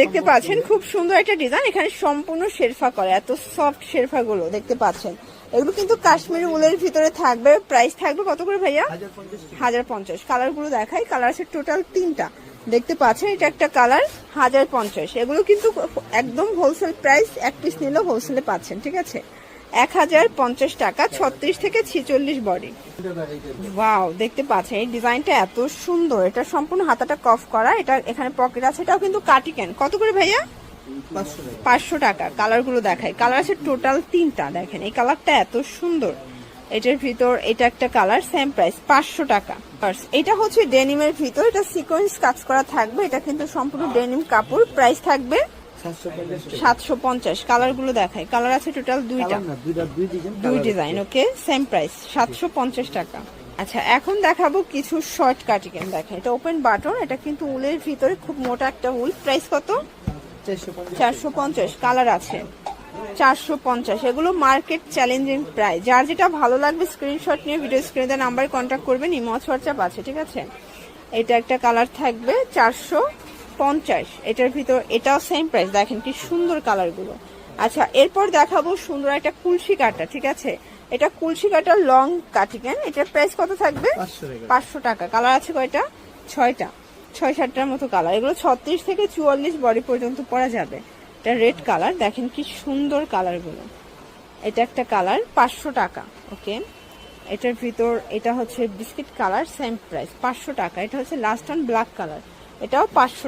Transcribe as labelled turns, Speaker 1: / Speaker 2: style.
Speaker 1: দেখতে পাচ্ছেন খুব সুন্দর একটা ডিজাইন। এখানে সম্পূর্ণ শেরফা করে, এত সফট শেরফা গুলো দেখতে পাচ্ছেন। এগুলো কিন্তু কাশ্মীরি উলের ভিতরে থাকবে। প্রাইস থাকবে কত করে ভাইয়া? হাজার পঞ্চাশ। কালারগুলো দেখাই। কালার আছে টোটাল তিনটা। দেখতে পাচ্ছেন, এটা একটা কালার হাজার পঞ্চাশ। এগুলো কিন্তু একদম হোলসেল প্রাইস এক পিস নিলেও হোলসেলে পাচ্ছেন, ঠিক আছে? এক হাজার পঞ্চাশ টাকা, ছত্রিশ থেকে ছিচল্লিশ বডি। ওয়াও দেখতে পাচ্ছেন, এই ডিজাইনটা এত সুন্দর। এটা সম্পূর্ণ হাতাটা কফ করা, এটা এখানে পকেট আছে, এটাও কিন্তু কাটি ক্যান কত করে ভাইয়া? পাঁচশো টাকা। কালারগুলো দেখাই। কালার আছে টোটাল তিনটা, দেখেন। এই কালারটা এত সুন্দর। এটার ভিতর এটা একটা কালার সেম প্রাইস পাঁচশো টাকা। এটা হচ্ছে ডেনিমের ভিতর, এটা সিকোয়েন্স কাজ করা থাকবে। এটা কিন্তু সম্পূর্ণ ডেনিম কাপড়। প্রাইস থাকবে সাতশো পঞ্চাশ। কালারগুলো দেখাই। কালার আছে টোটাল দুইটা। দুই ডিজাইন ওকে সেম প্রাইস সাতশো পঞ্চাশ টাকা। আচ্ছা এখন দেখাবো কিছু শর্ট কাটিকেন দেখেন। এটা ওপেন বাটন এটা কিন্তু উলের ভিতরে খুব মোটা একটা উল। প্রাইস কত? চারশো পঞ্চাশ। কালার আছে। চারশো পঞ্চাশ এগুলো মার্কেট চ্যালেঞ্জিং প্রাইস যার যেটা ভালো লাগবে স্ক্রিনশট নিয়ে ভিডিও স্ক্রিনে নাম্বার কন্ট্যাক্ট করবেন ইমজ হোয়াটসঅ্যাপ আছে ঠিক আছে? এটা একটা কালার থাকবে চারশো পঞ্চাশ এটার ভিতর এটাও সেম প্রাইস দেখেন কি সুন্দর কালারগুলো আচ্ছা এরপর দেখাবো সুন্দর একটা কুলসি কাটা ঠিক আছে? এটা কুলসি কাটা লং কাটিকেন এটার প্রাইস কত থাকবে? পাঁচশো টাকা। কালার আছে কয়টা? ছয়টা। ছয় সাতটার মতো কালার এগুলো ছত্রিশ থেকে চুয়াল্লিশ বডি পর্যন্ত পরা যাবে। এটা রেড কালার দেখেন কি সুন্দর কালারগুলো এটা একটা কালার পাঁচশো টাকা ওকে এটার ভিতর এটা হচ্ছে বিস্কিট কালার সেম প্রাইস পাঁচশো টাকা। এটা হচ্ছে লাস্ট অন ব্ল্যাক কালার এটাও পাঁচশো